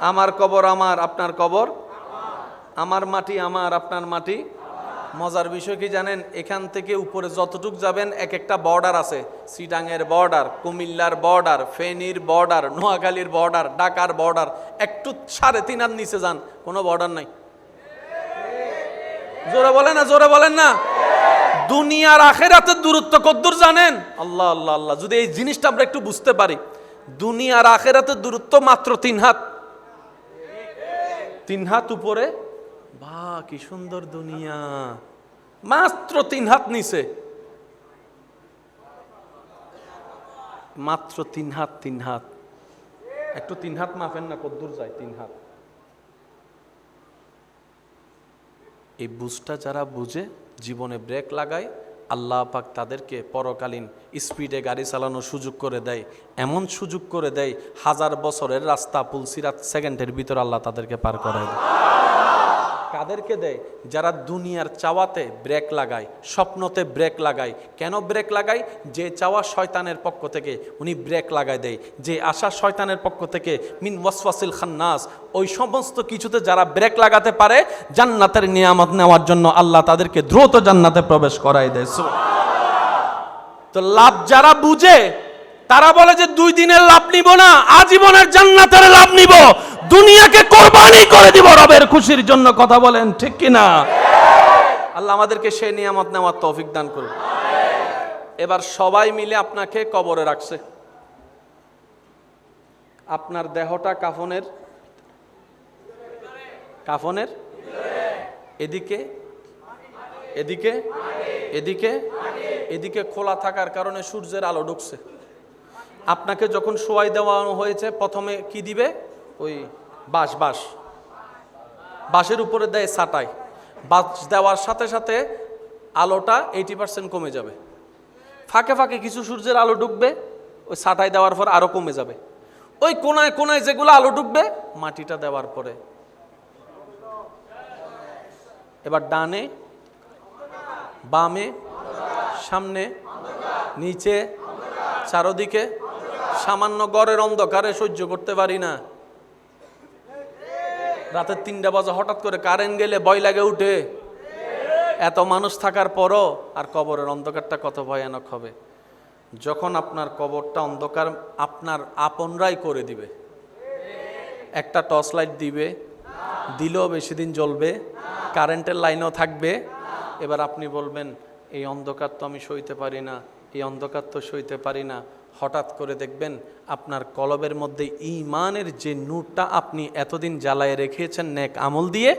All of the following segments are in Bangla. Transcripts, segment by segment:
আমার কবর আমার, আপনার কবর আমার। মাটি আমার, আপনার মাটি মজার বিষয় কি জানেন? এখান থেকে উপরে যতটুক যাবেন এক একটা বর্ডার আছে। সিডাংয়ের বর্ডার কুমিল্লার বর্ডার ফেনীর বর্ডার নোয়াখালীর বর্ডার ঢাকার বর্ডার একটু সাড়ে তিন হাত নিচে যান, কোনো বর্ডার নাই। জোরে বলেন না, জোরে বলেন না। দুনিয়ার আখেরাতের দূরত্ব কদ্দূর জানেন? আল্লাহ আল্লাহ আল্লাহ, যদি এই জিনিসটা আমরা একটু বুঝতে পারি, দুনিয়ার আখেরাতের দূরত্ব মাত্র তিন হাত। তিন হাত উপরে। বা, কি সুন্দর দুনিয়া। মাত্র তিন হাত নিচে। মাত্র তিন হাত তিন হাত। একটু তিন হাত মাফেন না, কদ্দূর যায়, তিন হাত। এই বুঝটা যারা বুঝে, জীবনে ব্রেক লাগায় আল্লাহ পাক তাদেরকে পরকালীন স্পিডে গাড়ি চালানোর সুযোগ করে দেয়। এমন সুযোগ করে দেয়, হাজার বছরের রাস্তা পুলসিরাত সেকেন্ডের ভিতর আল্লাহ তাদেরকে পার করায় দেয়। কাদেরকে দেয়? যারা দুনিয়ার চাওয়াতে ব্রেক লাগায়, স্বপ্নতে ব্রেক লাগায়। কেন ব্রেক লাগায়? যে চাওয়া শয়তানের পক্ষ থেকে উনি ব্রেক লাগায় দেয়। যে আশা শয়তানের পক্ষ থেকে মিন ওয়াসওয়াসিল খান্নাস, ওই সমস্ত কিছুতে যারা ব্রেক লাগাতে পারে, জান্নাতের নিয়ামত নেওয়ার জন্য আল্লাহ তাদেরকে দ্রুত জান্নাতে প্রবেশ করাই দেয়। তো লাভ যারা বুঝে, তারা বলে যে দুই দিনের লাভ নিব না, আজীবনের জান্নাতের লাভ নিব। দুনিয়াকে কোরবানি করে দিব রবের খুশির জন্য। কথা বলেন, ঠিক কি না আল্লাহ আমাদেরকে সেই নিয়ামত নেওয়ার তৌফিক দান করুন। এবার সবাই মিলে আপনাকে কবরে রাখছে। আপনার দেহটা কাফনের? কাফনের? এদিকে? এদিকে? এদিকে? এদিকে খোলা থাকার কারণে সূর্যের আলো ঢুকছে। আপনাকে যখন শোয়াই দেওয়া হয়েছে, প্রথমে কি দিবে? ওই বাঁশ বাঁশ। বাঁশের উপরে দেয় ছাটাই। বাঁশ দেওয়ার সাথে সাথে আলোটা এইটি পার্সেন্ট কমে যাবে। ফাঁকে ফাঁকে কিছু সূর্যের আলো ঢুকবে ওই ছাটাই দেওয়ার পর আরও কমে যাবে। ওই কোনায় কোনায় যেগুলো আলো ঢুকবে মাটিটা দেওয়ার পরে। এবার ডানে, বামে, সামনে, নিচে, চারদিকে, সামান্য গড়ের অন্ধকারে সহ্য করতে পারি না। রাতের তিনটা বাজে হঠাৎ করে কারেন্ট গেলে ভয় লাগে উঠে। এত মানুষ থাকার পরও আর কবরের অন্ধকারটা কত ভয়ানক হবে। যখন আপনার কবরটা অন্ধকার, আপনার আপনরাই করে দিবে। একটা টর্চ লাইট দিবে, দিলেও বেশি দিন জ্বলবে, কারেন্টের লাইনও থাকবে। এবার আপনি বলবেন, এই অন্ধকার তো আমি সইতে পারি না, এই অন্ধকার তো সইতে পারি না হঠাৎ করে দেখবেন আপনার কলবের মধ্যে ইমানের যে নূরটা আপনি এতদিন জ্বালায় রেখেছেন নেক আমল দিয়ে,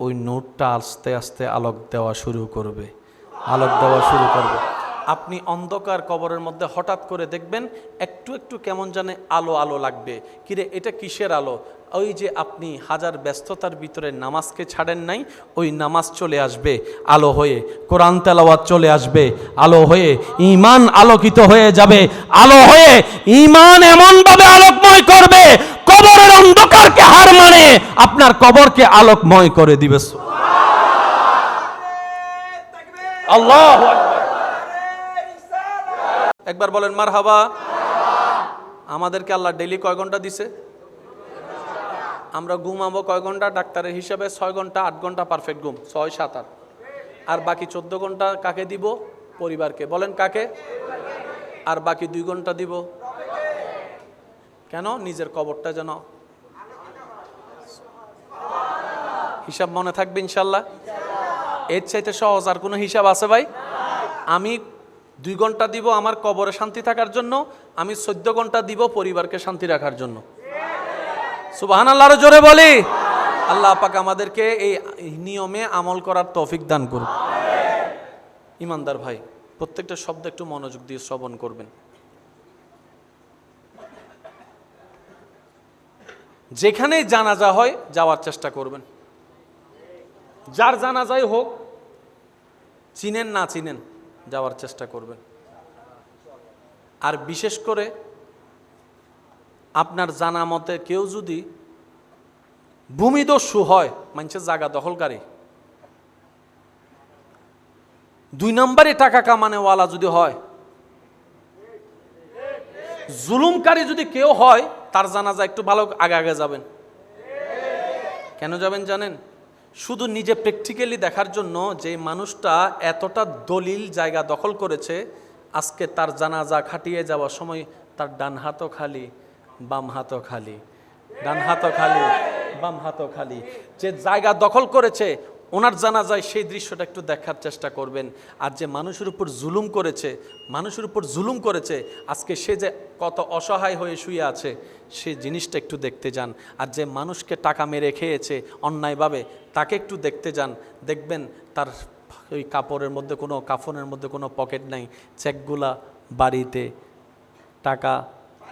ওই নূরটা আস্তে আস্তে আলোক দেওয়া শুরু করবে, আলোক দেওয়া শুরু করবে। আপনি অন্ধকার কবরের মধ্যে হঠাৎ করে দেখবেন একটু একটু কেমন জানে আলো আলো লাগবে। কিরে এটা কিসের আলো? ওই যে আপনি হাজার ব্যস্ততার ভিতরে নামাজকে ছাড়েন নাই, ওই নামাজ চলে আসবে, আলো হয়ে, কোরআন তেলাওয়াত চলে আসবে, আলো হয়ে ইমান আলোকিত হয়ে যাবে, আলো হয়ে ইমান এমনভাবে আলোকময় করবে, কবরের অন্ধকারকে হার মানে আপনার কবরকে আলোকময় করে দিবে। আল্লাহ একবার বলেন মার হাবা আমাদেরকে আল্লাহ ডেলি কয় ঘণ্টা দিছে? আমরা ঘুমাবো কয় ঘণ্টা? ডাক্তারের হিসাবে ছয় ঘণ্টা, আট ঘণ্টা পারফেক্ট ঘুম, ছয়, সাত, আট। আর বাকি চোদ্দ ঘণ্টা কাকে দিব? পরিবারকে। বলেন কাকে? আর বাকি দুই ঘণ্টা দিব? কেন? নিজের কবরটা যেন হিসাব মনে থাকবে ইনশাল্লাহ? এর চাইতে সহজ আর কোনো হিসাব আছে ভাই? আমি দুই ঘণ্টা দিব আমার কবরে শান্তি থাকার জন্য, আমি চোদ্দ ঘণ্টা দিব পরিবারকে শান্তি রাখার জন্য। সুবাহান আল্লাহর জোরে বলি। আল্লাহ পাক আমাদেরকে এই নিয়মে আমল করার তৌফিক দান করুন ইমানদার ভাই, প্রত্যেকটা শব্দ একটু মনোযোগ দিয়ে শ্রবণ করবেন। যেখানেই জানাজা হয়, যাওয়ার চেষ্টা করবেন। যার জানাজাই হোক, চিনেন না চিনেন। যাওয়ার চেষ্টা করবেন আর বিশেষ করে আপনার জানা মতে কেউ যদি ভূমিদস্যু হয় মানুষের জায়গা দখলকারী, দুই নম্বরে টাকা কামানেওয়ালা যদি হয়, জুলুমকারী যদি কেউ হয়, তার জানাজা একটু ভালো আগে আগে যাবেন। কেন যাবেন জানেন? শুধু নিজে প্র্যাকটিক্যালি দেখার জন্য যে মানুষটা এতটা দলিল জায়গা দখল করেছে, আজকে তার জানাজা খাটিয়ে যাওয়ার সময় তার ডান হাতও খালি, বাম হাতও খালি। ডান হাতও খালি, বাম হাতও খালি। যে জায়গা দখল করেছে ওনার জানা যায় সেই দৃশ্যটা একটু দেখার চেষ্টা করবেন। আর যে মানুষের উপর জুলুম করেছে, মানুষের উপর জুলুম করেছে, আজকে সে যে কত অসহায় হয়ে শুয়ে আছে সেই জিনিসটা একটু দেখতে যান। আর যে মানুষকে টাকা মেরে খেয়েছে অন্যায়ভাবে, তাকে একটু দেখতে যান। দেখবেন তার ওই কাপড়ের মধ্যে কোনো, কাফনের মধ্যে কোনো পকেট নাই। চেকগুলা বাড়িতে, টাকা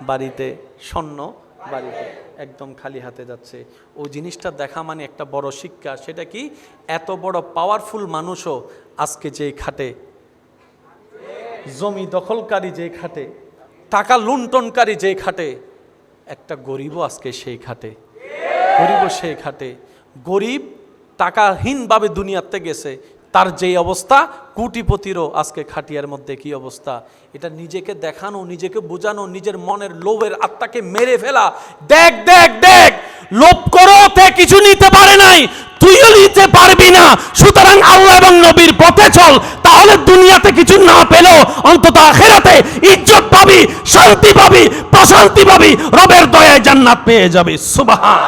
বাড়িতে, স্বর্ণ বাড়িতে একদম খালি হাতে যাচ্ছে। ও জিনিসটা দেখা মানে একটা বড় শিক্ষা। সেটা কি? এত বড় পাওয়ারফুল মানুষও আজকে যেই খাটে, জমি দখলকারী যেই খাটে, টাকা লুণ্ঠনকারী যেই খাটে, একটা গরিবও আজকে সেই খাটে। গরিবও সেই খাটে। গরিব টাকাহীনভাবে দুনিয়াতে গেছে তার যেই অবস্থা, কুটিপতিরও আজকে খাটিয়ার মধ্যে কি অবস্থা? এটা নিজেকে দেখানো, নিজেকে বোঝানো, নিজের মনের লোভের আত্মাকে মেরে ফেলা। দেখ দেখ দেখ! লোভ করো তে কিছু নিতে পারে নাই। তুইও নিতে পারবি না। সুতরাং আল্লাহ এবং নবীর পথে চল। তাহলে দুনিয়াতে কিছু না পেলেও অন্তত আখেরাতে ইজ্জত পাবি, শান্তি পাবি, প্রশান্তি পাবি, রবের দয়ায় জান্নাত পেয়ে যাবি। সুবহান।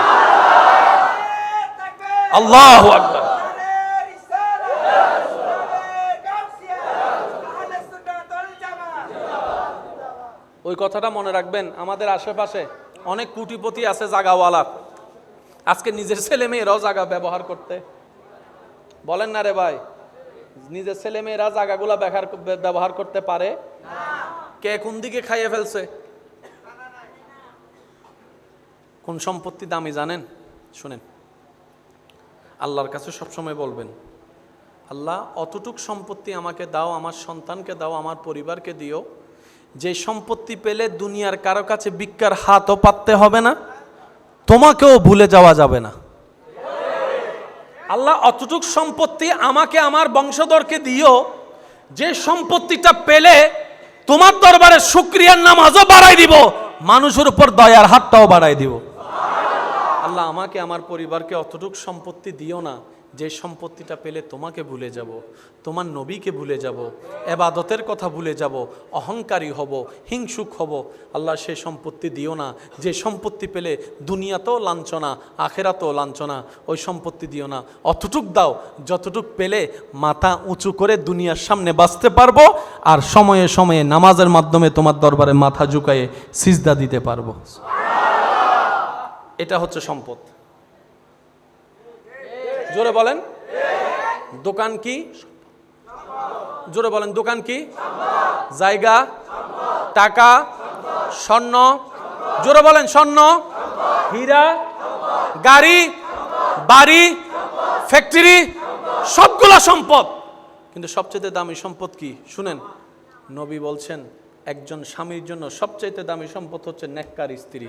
আল্লাহু আকবার। ওই কথাটা মনে রাখবেন, আমাদের আশেপাশে অনেক কুটিপতি আছে জাগাওয়ালা। আজকে নিজের ছেলে মেয়েরাও জায়গা ব্যবহার করতে। বলেন না রে ভাই, নিজের ছেলে মেয়েরা ব্যবহার ব্যবহার করতে পারে? কে কোন দিকে খাইয়ে ফেলছে? কোন সম্পত্তি দামি জানেন? শুনেন। আল্লাহর কাছে সবসময় বলবেন, আল্লাহ, অতটুক সম্পত্তি আমাকে দাও, আমার সন্তানকে দাও, আমার পরিবারকে দিও যে সম্পত্তি পেলে দুনিয়ার কারও কাছে ভিক্ষার হাতও পাততে হবে না, তোমাকেও ভুলে যাওয়া যাবে না। আল্লাহ অতটুক সম্পত্তি আমাকে আমার বংশধরকে দিও, যে সম্পত্তিটা পেলে তোমার দরবারে শুক্রিয়ার নামাজও বাড়াই দিব, মানুষের উপর দয়ার হাতটাও বাড়াই দিব। আল্লাহ আমাকে, আমার পরিবারকে অতটুক সম্পত্তি দিও না যে সম্পত্তিটা পেলে তোমাকে ভুলে যাব, তোমার নবীকে ভুলে যাব, এবাদতের কথা ভুলে যাব, অহংকারী হব, হিংসুক হব, আল্লাহ সে সম্পত্তি দিও না। যে সম্পত্তি পেলে দুনিয়াতেও লাঞ্ছনা, আখেরাতেও লাঞ্ছনা, ওই সম্পত্তি দিও না। অতটুক দাও, যতটুক পেলে মাথা উঁচু করে দুনিয়ার সামনে বাঁচতে পারব আর সময়ে সময়ে নামাজের মাধ্যমে তোমার দরবারে মাথা ঝুঁকায়ে সিজদা দিতে পারব। এটা হচ্ছে সম্পদ। জোরে বলেন। দোকান কি? জোরে বলেন, দোকান কি? জায়গা, টাকা, স্বর্ণ। জোরে বলেন, স্বর্ণ। হীরা, গাড়ি, বাড়ি, ফ্যাক্টরি, সবগুলো সম্পদ। কিন্তু সবচেয়ে দামি সম্পদ কি? শুনেন, নবী বলছেন, একজন স্বামীর জন্য সবচাইতে দামি সম্পদ হচ্ছে নেককার স্ত্রী।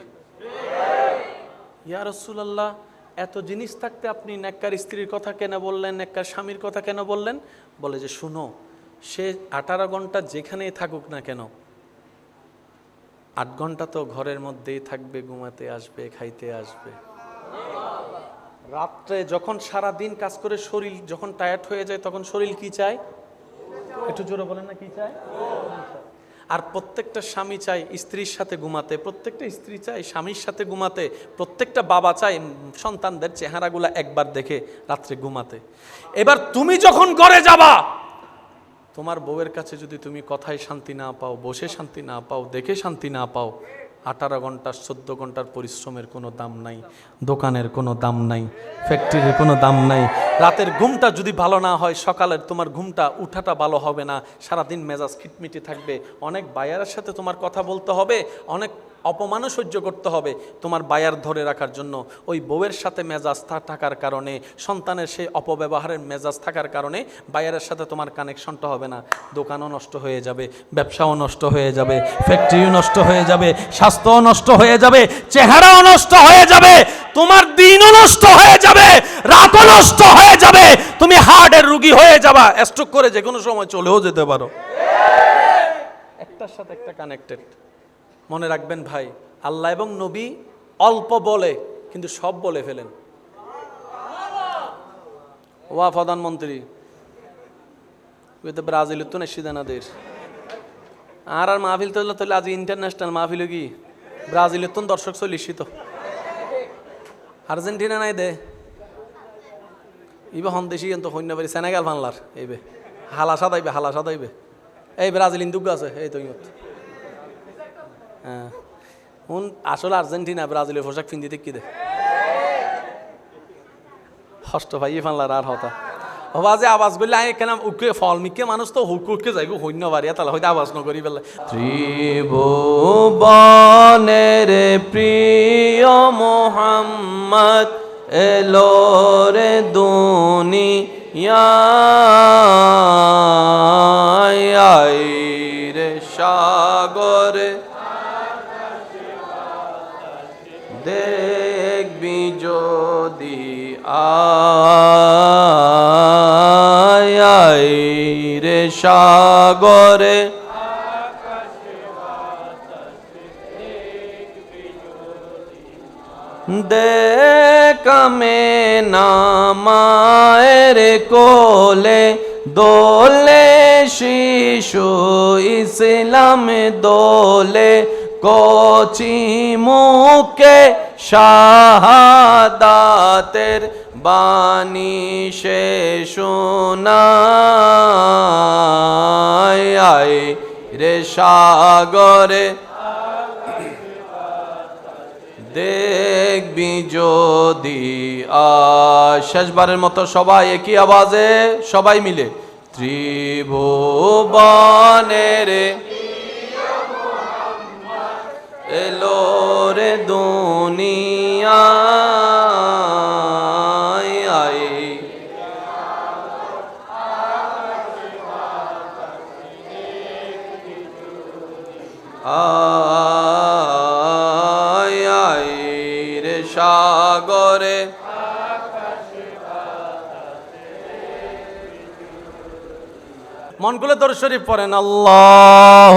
ইয়া রসুলাল্লাহ এত জিনিস থাকতে আপনি নেককার স্ত্রীর কথা কেন বললেন, নেককার স্বামীর কথা কেন বললেন? বলে যে, শুনো, সে আঠারো ঘণ্টা যেখানেই থাকুক না কেন, আট ঘণ্টা তো ঘরের মধ্যেই থাকবে, ঘুমাতে আসবে, খাইতে আসবে। রাত্রে যখন সারা দিন কাজ করে শরীর যখন টায়ার্ড হয়ে যায়, তখন শরীর কি চায়? একটু জোরে বলেন না, কি চায়? আর প্রত্যেকটা স্বামী চায় স্ত্রীর সাথে ঘুমাতে, প্রত্যেকটা স্ত্রী চায় স্বামীর সাথে ঘুমাতে, প্রত্যেকটা বাবা চায় সন্তানদের চেহারাগুলো একবার দেখে রাত্রে ঘুমাতে। এবার তুমি যখন ঘরে যাবা, তোমার বউয়ের কাছে যদি তুমি কথায় শান্তি না পাও, বসে শান্তি না পাও, দেখে শান্তি না পাও আঠারো ঘণ্টার, চোদ্দ ঘণ্টার পরিশ্রমের কোনো দাম নাই, দোকানের কোনো দাম নাই ফ্যাক্টরির কোনো দাম নাই। রাতের ঘুমটা যদি ভালো না হয়, সকালের তোমার ঘুমটা, উঠাটা ভালো হবে না। সারাদিন মেজাজ খিটমিটি থাকবে। অনেক বায়ারের সাথে তোমার কথা বলতে হবে, অনেক অপমানও সহ্য করতে হবে তোমার বায়ার ধরে রাখার জন্য। ওই বউয়ের সাথে মেজাজ থাকার কারণে, সন্তানের সেই অপব্যবহারের মেজাজ থাকার কারণে বায়ারের সাথে তোমার কানেকশনটা হবে না। দোকানও নষ্ট হয়ে যাবে, ব্যবসাও নষ্ট হয়ে যাবে ফ্যাক্টরিও নষ্ট হয়ে যাবে স্বাস্থ্যও নষ্ট হয়ে যাবে, চেহারাও নষ্ট হয়ে যাবে, তোমার দিনও নষ্ট হয়ে যাবে, রাতও নষ্ট হয়ে যাবে। তুমি হার্টের রুগী হয়ে যাবা স্ট্রোক করে যে কোনো সময় চলেও যেতে পারো। একটার সাথে একটা কানেক্টেড মনে রাখবেন ভাই, আল্লাহ এবং নবী অল্প বলে, কিন্তু সব বলে ফেলেন। ওয়া প্রধানমন্ত্রী ওই তো তো নেশি দেনাদের আর আর মাহফিল তো তাহলে আজ ইন্টারন্যাশনাল মাহফিল কি ব্রাজিলের তো দর্শক চল্লিশই তো। আর্জেন্টিনা নাই দে। ইবে হন দেশি তো সৈন্য বাড়ি সেনেগাল বাংলার, এইবে। হালা সাদাইবে হালা সাদাইবে এই ব্রাজিল ইন্দুক আছে, এই তো হ্যাঁ। শুন আসলে আর্জেন্টিনা, ব্রাজিলের পোশাক পিন্দিতে দেখি দে? হষ্ট ভাই ফানলার আর হতা। হবা যে আওয়াজ করলে আই কেন? উকে ফল মিকে মানুষ তো হুক উকে যাইব সৈন্য বাড়িয়া তাহলে হয়তো আওয়াজ নকরি পেলে ত্রিভুবনের প্রিয় মোহাম্মদ এলো রে দুনিয়ায় রে সাগরে। দেখবি যদি আয় সাগরে দেখামে নামায়ের কোলে দোলে শিশু ইসলাম দোলে কচি মুখে শাহাদাতের বাণী সে শোনায়। রে সাগরে। দেখবি যদি শেষবারের মতো সবাই একই আওয়াজে, সবাই মিলে। ত্রিভুবনের এলো রে দুনিয়া। আয় আয় রে সাগরে। মন তোর শরীফ পড়েন আল্লাহ